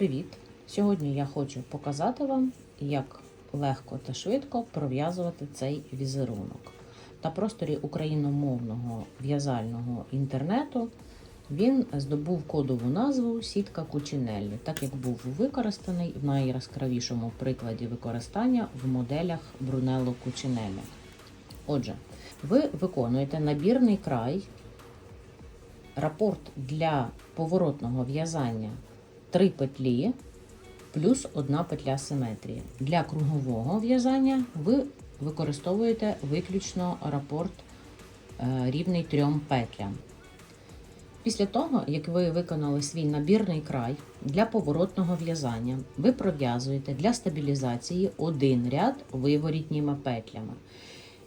привіт! Сьогодні я хочу показати вам, як легко та швидко пров'язувати цей візерунок. На просторі україномовного в'язального інтернету він здобув кодову назву сітка Кучинеллі, так як був використаний в найяскравішому прикладі використання в моделях Брунелло Кучинеллі. Отже, ви виконуєте набірний край, рапорт для поворотного в'язання 3 петлі плюс одна петля симетрії. Для кругового в'язання ви використовуєте виключно рапорт е, рівний трьом петлям. Після того, як ви виконали свій набірний край для поворотного в'язання, ви пров'язуєте для стабілізації один ряд виворітніми петлями.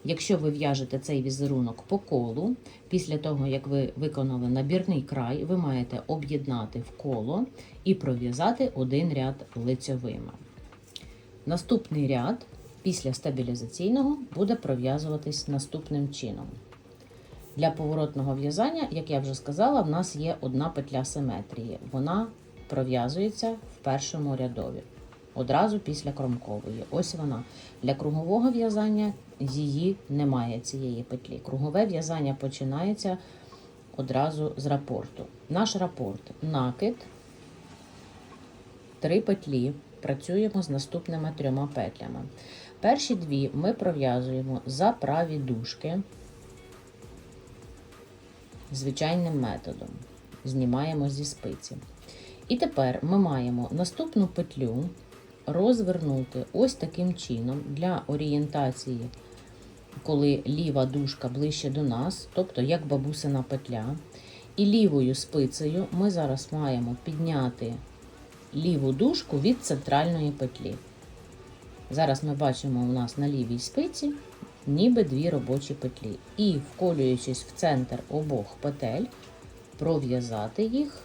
Якщо ви в'яжете цей візерунок по колу, після того, як ви виконали набірний край, ви маєте об'єднати в коло і пров'язати один ряд лицьовими. Наступний ряд після стабілізаційного буде пров'язуватись наступним чином. Для поворотного в'язання, як я вже сказала, в нас є одна петля симетрії. Вона пров'язується в першому рядові, одразу після кромкової. Ось вона. Для кругового в'язання її немає цієї петлі. Кругове в'язання починається одразу з рапорту. Наш рапорт накид, три петлі. Працюємо з наступними трьома петлями. Перші дві ми пров'язуємо за праві дужки звичайним методом. Знімаємо зі спиці. І тепер ми маємо наступну петлю розвернути ось таким чином для орієнтації, коли ліва дужка ближче до нас, тобто як бабусина петля. І лівою спицею ми зараз маємо підняти ліву дужку від центральної петлі. Зараз ми бачимо у нас на лівій спиці ніби дві робочі петлі. І, вколюючись в центр обох петель, пров'язати їх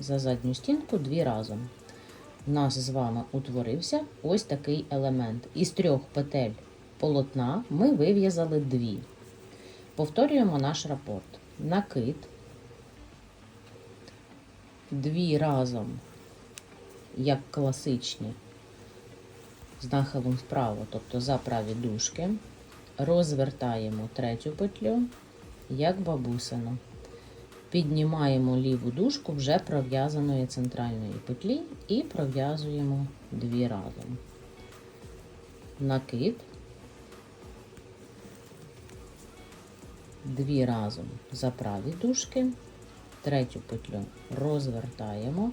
за задню стінку дві разом. У нас з вами утворився ось такий елемент. Із трьох петель полотна ми вив'язали дві. Повторюємо наш рапорт. Накид, дві разом, як класичні, з нахилом вправо, тобто за праві дужки. Розвертаємо третю петлю, як бабусину. Піднімаємо ліву дужку вже пров'язаної центральної петлі і пров'язуємо дві разом. Накид, дві разом за праві дужки, третю петлю розвертаємо,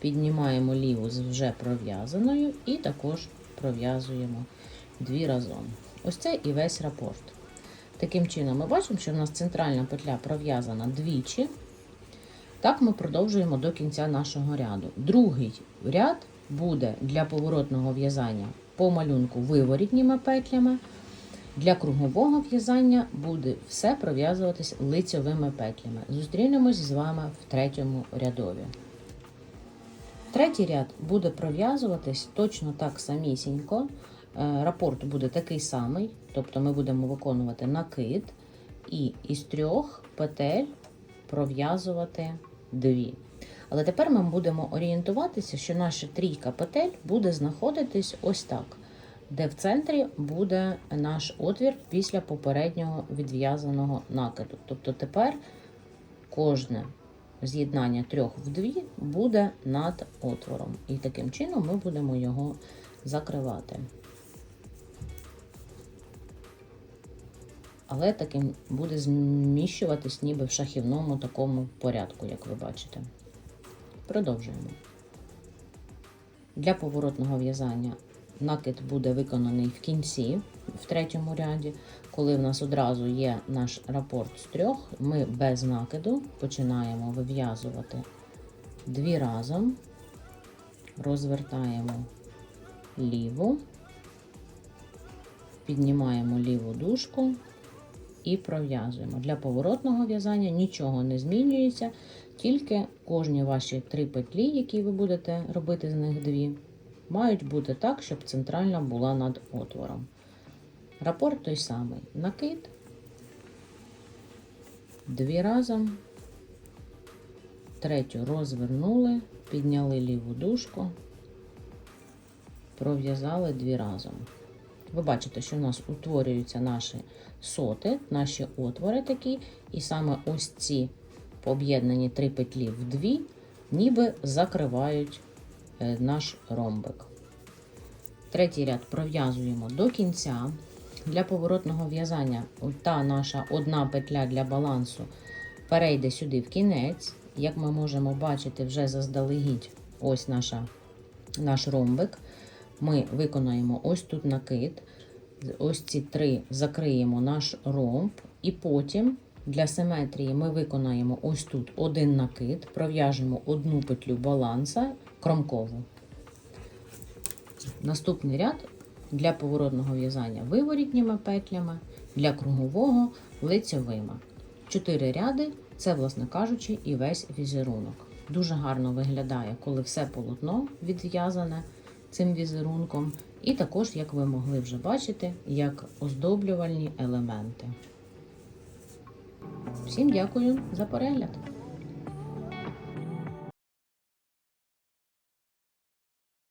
піднімаємо ліву з вже пров'язаною і також пров'язуємо дві разом. Ось це і весь рапорт. Таким чином, ми бачимо, що в нас центральна петля пров'язана двічі. Так ми продовжуємо до кінця нашого ряду. Другий ряд буде для поворотного в'язання по малюнку виворітніми петлями. Для кругового в'язання буде все пров'язуватись лицьовими петлями. Зустрінемось з вами в третьому рядові. Третій ряд буде пров'язуватись точно так самісінько. Е, рапорт буде такий самий, тобто ми будемо виконувати накид і із трьох петель пров'язувати дві. Але тепер ми будемо орієнтуватися, що наша трійка петель буде знаходитись ось так, де в центрі буде наш отвір після попереднього відв'язаного накиду. Тобто тепер кожне з'єднання трьох в дві буде над отвором. І таким чином ми будемо його закривати. Але таким буде зміщуватись ніби в шахівному такому порядку, як ви бачите. Продовжуємо. Для поворотного в'язання накид буде виконаний в кінці, в третьому ряді. Коли в нас одразу є наш рапорт з трьох, ми без накиду починаємо вив'язувати дві разом, розвертаємо ліву, піднімаємо ліву дужку і пров'язуємо. Для поворотного в'язання нічого не змінюється, тільки кожні ваші три петлі, які ви будете робити з них дві, мають бути так, щоб центральна була над отвором. Рапорт той самий. Накид, дві разом, третю розвернули, підняли ліву дужку, пров'язали дві разом. Ви бачите, що в нас утворюються наші соти, наші отвори такі, і саме ось ці об'єднані три петлі в дві, ніби закривають е, наш ромбик. Третій ряд пров'язуємо до кінця. Для поворотного в'язання та наша одна петля для балансу перейде сюди в кінець. Як ми можемо бачити, вже заздалегідь ось наша, наш ромбик. Ми виконаємо ось тут накид. Ось ці три закриємо наш ромб, і потім для симетрії ми виконаємо ось тут один накид, пров'яжемо одну петлю баланса кромкову. Наступний ряд для поворотного в'язання виворітніми петлями, для кругового лицьовими. Чотири ряди це, власне кажучи, і весь візерунок. Дуже гарно виглядає, коли все полотно відв'язане цим візерунком, і також, як ви могли вже бачити, як оздоблювальні елементи. Всім дякую за перегляд!